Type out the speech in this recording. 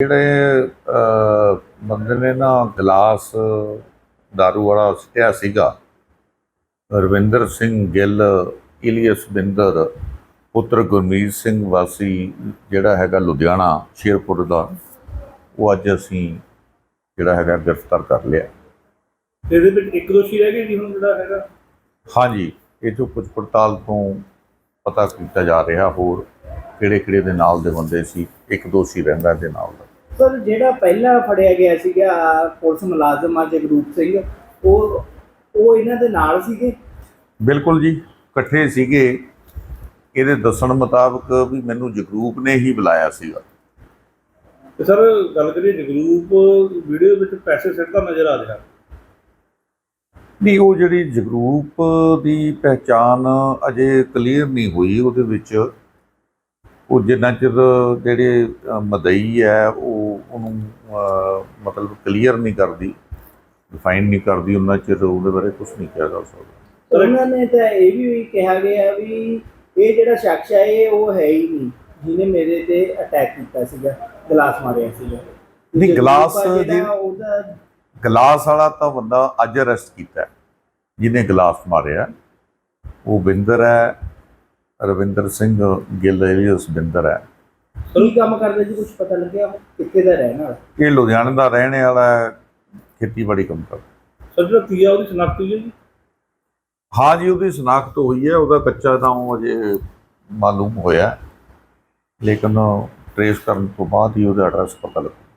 ਜਿਹੜੇ ਬੰਦੇ ਨੇ ਨਾ ਗਲਾਸ दारू ਵਾਲਾ ਸੁੱਟਿਆ ਸੀਗਾ ਰਵਿੰਦਰ ਸਿੰਘ ਗਿੱਲ ਇਲੀਅਸ ਬਿੰਦਰ ਪੁੱਤਰ ਗੁਰਮੀਤ ਸਿੰਘ ਵਾਸੀ ਜਿਹੜਾ ਹੈਗਾ ਲੁਧਿਆਣਾ ਸ਼ੇਰਪੁਰ ਦਾ ਉਹ ਅੱਜ ਅਸੀਂ ਜਿਹੜਾ ਹੈਗਾ ਗ੍ਰਿਫਤਾਰ ਕਰ ਲਿਆ। ਇਹਦੇ ਵਿੱਚ ਇੱਕ ਦੋਸ਼ੀ ਰਹਿ ਗਿਆ ਜੀ ਹੁਣ ਜਿਹੜਾ ਹੈਗਾ? ਹਾਂਜੀ ਇਹ ਤੋਂ ਪੁੱਛ ਪੜਤਾਲ ਤੋਂ ਪਤਾ ਕੀਤਾ ਜਾ ਰਿਹਾ ਹੋਰ ਕਿਹੜੇ ਕਿਹੜੇ ਦੇ ਨਾਲ ਦੇ ਬੰਦੇ ਸੀ ਇੱਕ ਦੋਸ਼ੀ ਰਹਿੰਦਾ ਦੇ ਨਾਲ ਦਾ। ਸਰ ਜਿਹੜਾ ਪਹਿਲਾਂ ਫੜਿਆ ਗਿਆ ਸੀਗਾ ਪੁਲਿਸ ਮੁਲਾਜ਼ਮ ਆ ਜਗਰੂਪ ਸਿੰਘ ਉਹ ਉਹ ਇਹਨਾਂ ਦੇ ਨਾਲ ਸੀਗੇ? ਬਿਲਕੁਲ ਜੀ ਇਕੱਠੇ ਸੀਗੇ। ਇਹਦੇ ਦੱਸਣ ਮੁਤਾਬਕ ਵੀ ਮੈਨੂੰ ਜਗਰੂਪ ਨੇ ਹੀ ਬੁਲਾਇਆ ਸੀਗਾ। ਤੇ ਸਰ ਗੱਲ ਕਰੀਏ ਜਗਰੂਪ ਵੀਡੀਓ ਵਿੱਚ ਪੈਸੇ ਸਿੱਟਦਾ ਨਜ਼ਰ ਆ ਰਿਹਾ। ਨਹੀਂ ਉਹ ਜਿਹੜੀ ਜਗਰੂਪ ਦੀ ਪਹਿਚਾਨ ਅਜੇ ਕਲੀਅਰ ਨਹੀਂ ਹੋਈ ਉਹਦੇ ਵਿੱਚ। ਉਹ ਜਿੰਨਾ ਚਿਰ ਜਿਹੜੇ ਮਦਈ ਹੈ ਉਹ ਉਹਨੂੰ ਮਤਲਬ ਕਲੀਅਰ ਨਹੀਂ ਕਰਦੀ ਡਿਫਾਈਨ ਨਹੀਂ ਕਰਦੀ ਉਹਨਾਂ ਚਿਰ ਉਹਦੇ ਬਾਰੇ ਕੁਝ ਨਹੀਂ ਕਿਹਾ ਜਾ ਸਕਦਾ। ਉਹਨਾਂ ਨੇ ਤਾਂ ਇਹ ਵੀ ਕਿਹਾ ਗਿਆ ਵੀ ਇਹ ਜਿਹੜਾ ਸ਼ਖਸ ਹੈ ਇਹ ਉਹ ਹੈ ਹੀ ਨਹੀਂ ਜਿਹਨੇ ਮੇਰੇ ਤੇ ਅਟੈਕ ਕੀਤਾ ਸੀਗਾ ਗਲਾਸ ਮਾਰਿਆ ਸੀਗਾ। ਨਹੀਂ, ਗਲਾਸ ਉਹਦਾ ਗਲਾਸ ਵਾਲਾ ਤਾਂ ਬੰਦਾ ਅੱਜ ਅਰੈਸਟ ਕੀਤਾ ਜਿਹਨੇ ਗਲਾਸ ਮਾਰਿਆ। ਉਹ ਬਿੰਦਰ ਹੈ ਰਵਿੰਦਰ ਸਿੰਘ ਗਿੱਲ ਏਲੀਅਸ ਬਿੰਦਰ ਹੈ। ਕੀ ਕੰਮ ਕਰਦਾ ਜੀ ਕੁਝ ਪਤਾ ਲੱਗਿਆ ਕਿੱਥੇ ਦਾ ਰਹਿਣ ਵਾਲਾ? ਇਹ ਲੁਧਿਆਣੇ ਦਾ ਰਹਿਣ ਵਾਲਾ ਹੈ ਖੇਤੀਬਾੜੀ ਕੰਮ ਕਰਦਾ। ਸਰ ਜਿਹੜਾ ਕੀਆ ਉਹਦੀ ਸ਼ਨਾਖਤ ਹੋਈ ਹੈ ਜੀ? ਹਾਂ ਜੀ ਉਹਦੀ ਸ਼ਨਾਖਤ ਹੋਈ ਹੈ ਉਹਦਾ ਕੱਚਾ ਤਾਂ ਉਹ ਅਜੇ ਮਾਲੂਮ ਹੋਇਆ ਲੇਕਿਨ ਟ੍ਰੇਸ ਕਰਨ ਤੋਂ ਬਾਅਦ ਹੀ ਉਹਦਾ ਐਡਰੈਸ ਪਤਾ ਲੱਗਾ।